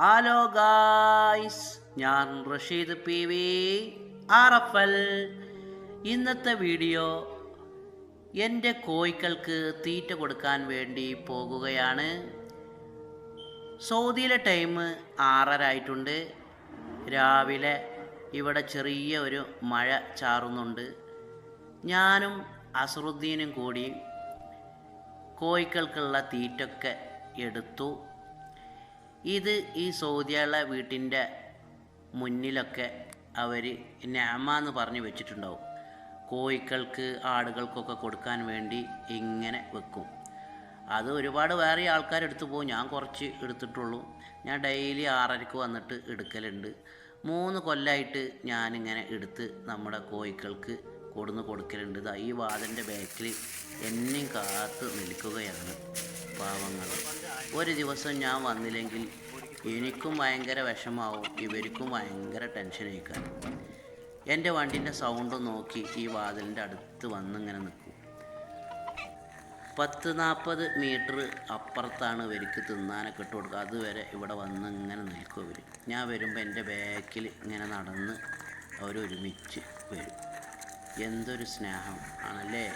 Hello guys ഞാൻ Rasheed P V R F L ഇന്നത്തെ video എന്റെ കോയിക്കൾക്ക് തീറ്റ കൊടുക്കാൻ വേണ്ടി പോകുകയാണ്. സൗദിയിലെ ടൈം ആറര ആയിട്ടുണ്ട്. രാവിലെ ഇവിടെ ചെറിയ ഒരു മഴ ചാറുന്നുണ്ട്. ഞാനും അസറുദ്ദീനും കൂടി കോയിക്കൾക്കുള്ള തീറ്റൊക്കെ എടുത്തു. ഇത് ഈ സൗദിയുള്ള വീട്ടിന്റെ മുന്നിലൊക്കെ അവർ ഞാമ എന്ന് പറഞ്ഞ് വെച്ചിട്ടുണ്ടാവും. കോഴിക്കൾക്ക് ആടുകൾക്കൊക്കെ കൊടുക്കാൻ വേണ്ടി ഇങ്ങനെ വെക്കും. അത് ഒരുപാട് വേറെ ആൾക്കാർ എടുത്തു പോകും. ഞാൻ കുറച്ച് എടുത്തിട്ടുള്ളൂ. ഞാൻ ഡെയിലി ആറരയ്ക്ക് വന്നിട്ട് എടുക്കലുണ്ട്. മൂന്ന് കൊല്ലമായിട്ട് ഞാനിങ്ങനെ എടുത്ത് നമ്മുടെ കോഴിക്കൾക്ക് കൊടുന്ന് കൊടുക്കലുണ്ട്. ഈ വാതിന്റെ ബാക്കിൽ എന്നെയും കാത്ത് നിൽക്കുകയാണ്. പാവങ്ങൾ. ഒരു ദിവസം ഞാൻ വന്നില്ലെങ്കിൽ എനിക്കും ഭയങ്കര വിഷമാവും ഇവർക്കും ഭയങ്കര ടെൻഷൻ ആയിക്കാൻ എന്റെ വണ്ടിന്റെ സൗണ്ട് നോക്കി ഈ വാതിലിന്റെ അടുത്ത് വന്നിങ്ങനെ നിൽക്കും. പത്ത് നാൽപ്പത് മീറ്റർ അപ്പുറത്താണ് ഇവർക്ക് തിന്നാനൊക്കെ ഇട്ട് കൊടുക്കുക. അതുവരെ ഇവിടെ വന്ന് ഇങ്ങനെ നിൽക്കും ഇവർ ഞാൻ വരുമ്പോൾ എന്റെ ബാക്കിൽ ഇങ്ങനെ നടന്ന് അവരൊരുമിച്ച് വരും. എന്തൊരു സ്നേഹം ആണല്ലേ?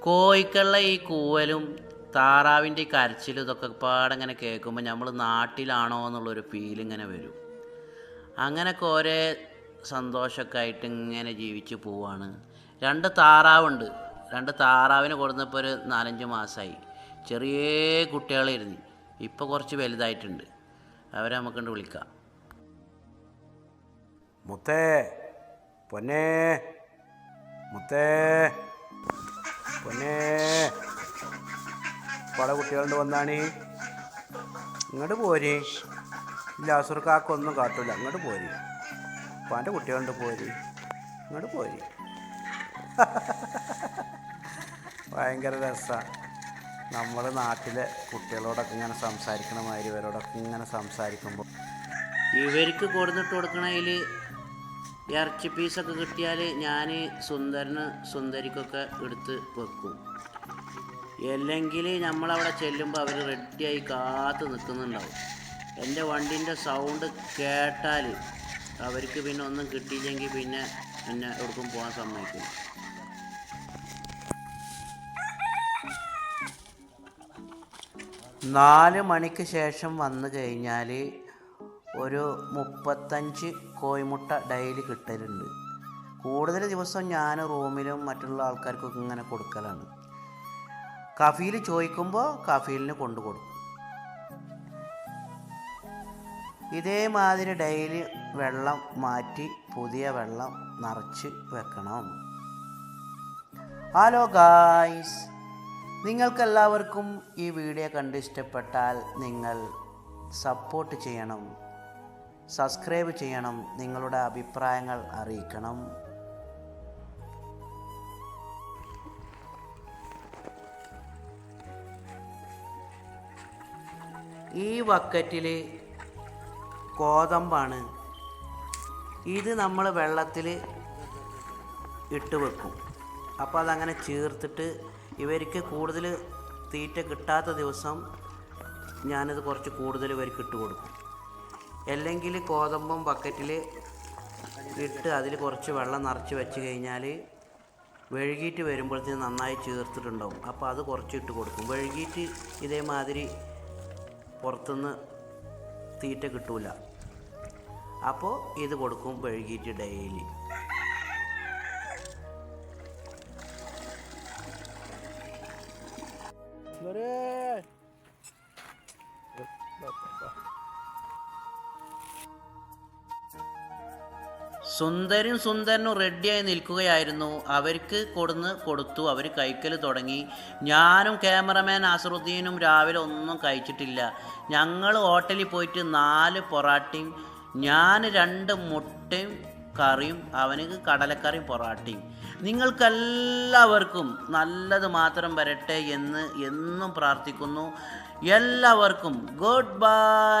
കോഴിക്കുള്ള ഈ കൂവലും താറാവിന്റെ കരച്ചിലും ഇതൊക്കെ പാടങ്ങനെ കേൾക്കുമ്പോൾ നമ്മൾ നാട്ടിലാണോ എന്നുള്ളൊരു ഫീൽ ഇങ്ങനെ വരും. അങ്ങനെയൊക്കെ ഒരേ സന്തോഷമൊക്കെ ആയിട്ട് ഇങ്ങനെ ജീവിച്ച് പോവാണ്. രണ്ട് താറാവുണ്ട്. രണ്ട് താറാവിനെ കൊടുന്നപ്പോൾ ഒരു നാലഞ്ച് മാസമായി. ചെറിയ കുട്ടികളായിരുന്നു. ഇപ്പോൾ കുറച്ച് വലുതായിട്ടുണ്ട്. അവരെ നമുക്കുണ്ട് വിളിക്കാം. മുത്തേ പൊന്നേ മുത്തേ. പൊന്നേ. പല കുട്ടികളുണ്ട് വന്നാണ്. ഇങ്ങോട്ട് പോരി. ലാസുർക്കാക്കൊന്നും കാട്ടൂല. ഇങ്ങോട്ട് പോരി. പാന്റെ കുട്ടികളുണ്ട് പോരി. ഇങ്ങോട്ട് പോരി. ഭയങ്കര രസമാണ് നമ്മൾ നാട്ടിലെ കുട്ടികളോടൊക്കെ ഇങ്ങനെ സംസാരിക്കണ മാതിരി ഇവരോടൊക്കെ ഇങ്ങനെ സംസാരിക്കുമ്പോൾ ഇവർക്ക് കൊടുത്തിട്ട് കൊടുക്കണതിൽ ഇറച്ചി പീസൊക്കെ കിട്ടിയാൽ ഞാൻ സുന്ദരന് സുന്ദരിക്കൊക്കെ എടുത്ത് വെക്കും. അല്ലെങ്കിൽ നമ്മളവിടെ ചെല്ലുമ്പോൾ അവർ റെഡിയായി കാത്തു നിൽക്കുന്നുണ്ടാവും എന്റെ വണ്ടീന്റെ സൗണ്ട് കേട്ടാൽ അവർക്ക് പിന്നെ ഒന്നും കിട്ടിയില്ലെങ്കിൽ പിന്നെ എന്നെ എവിടേക്കും പോകാൻ സമ്മതിക്കും നാല് മണിക്ക് ശേഷം വന്നു കഴിഞ്ഞാൽ ഒരു മുപ്പത്തഞ്ച് കോയിമുട്ട ഡെയിലി കിട്ടലുണ്ട്. കൂടുതൽ ദിവസം ഞാൻ റൂമിലും മറ്റുള്ള ആൾക്കാർക്കൊക്കെ ഇങ്ങനെ കൊടുക്കലാണ്. കഫീൽ ചോദിക്കുമ്പോൾ കഫീലിന് കൊണ്ടു കൊടുക്കും. ഇതേമാതിരി ഡെയിലി വെള്ളം മാറ്റി പുതിയ വെള്ളം നിറച്ച് വെക്കണം. ഹലോ ഗായ്സ് നിങ്ങൾക്കെല്ലാവർക്കും ഈ വീഡിയോ കണ്ട് ഇഷ്ടപ്പെട്ടാൽ നിങ്ങൾ സപ്പോർട്ട് ചെയ്യണം. സബ്സ്ക്രൈബ് ചെയ്യണം. നിങ്ങളുടെ അഭിപ്രായങ്ങൾ അറിയിക്കണം. ഈ ബക്കറ്റിൽ കോതമ്പാണ് ഇത് നമ്മൾ വെള്ളത്തിൽ ഇട്ട് വെക്കും. അപ്പോൾ അതങ്ങനെ ചേർത്തിട്ട് ഇവർക്ക് കൂടുതൽ തീറ്റ കിട്ടാത്ത ദിവസം ഞാനിത് കുറച്ച് കൂടുതൽ ഇവർക്ക് ഇട്ട് കൊടുക്കും. അല്ലെങ്കിൽ കോതമ്പം ബക്കറ്റിൽ ഇട്ട് അതിൽ കുറച്ച് വെള്ളം നിറച്ച് വെച്ച് കഴിഞ്ഞാൽ വഴുകിയിട്ട് വരുമ്പോഴത്തേന് നന്നായി ചേർത്തിട്ടുണ്ടാവും. അപ്പോൾ അത് കുറച്ചിട്ട് കൊടുക്കും. വഴുകിയിട്ട് ഇതേമാതിരി പുറത്തുനിന്ന് തീറ്റ കിട്ടൂല. അപ്പോൾ ഇത് കൊടുക്കും വഴുകിയിട്ട് ഡെയിലി. സുന്ദരും സുന്ദരനും റെഡിയായി നിൽക്കുകയായിരുന്നു. അവർക്ക് കൊടുന്ന് കൊടുത്തു. അവർ കഴിക്കൽ തുടങ്ങി. ഞാനും ക്യാമറമാൻ അസറുദ്ദീനും രാവിലെ ഒന്നും കഴിച്ചിട്ടില്ല. ഞങ്ങൾ ഹോട്ടലിൽ പോയിട്ട് നാല് പൊറാട്ടയും ഞാൻ രണ്ട് മുട്ടയും കറിയും അവനക്ക് കടലക്കറിയും പൊറാട്ടയും. നിങ്ങൾക്കെല്ലാവർക്കും നല്ലത് മാത്രം വരട്ടെ എന്ന് എന്നും പ്രാർത്ഥിക്കുന്നു. എല്ലാവർക്കും ഗുഡ് ബൈ.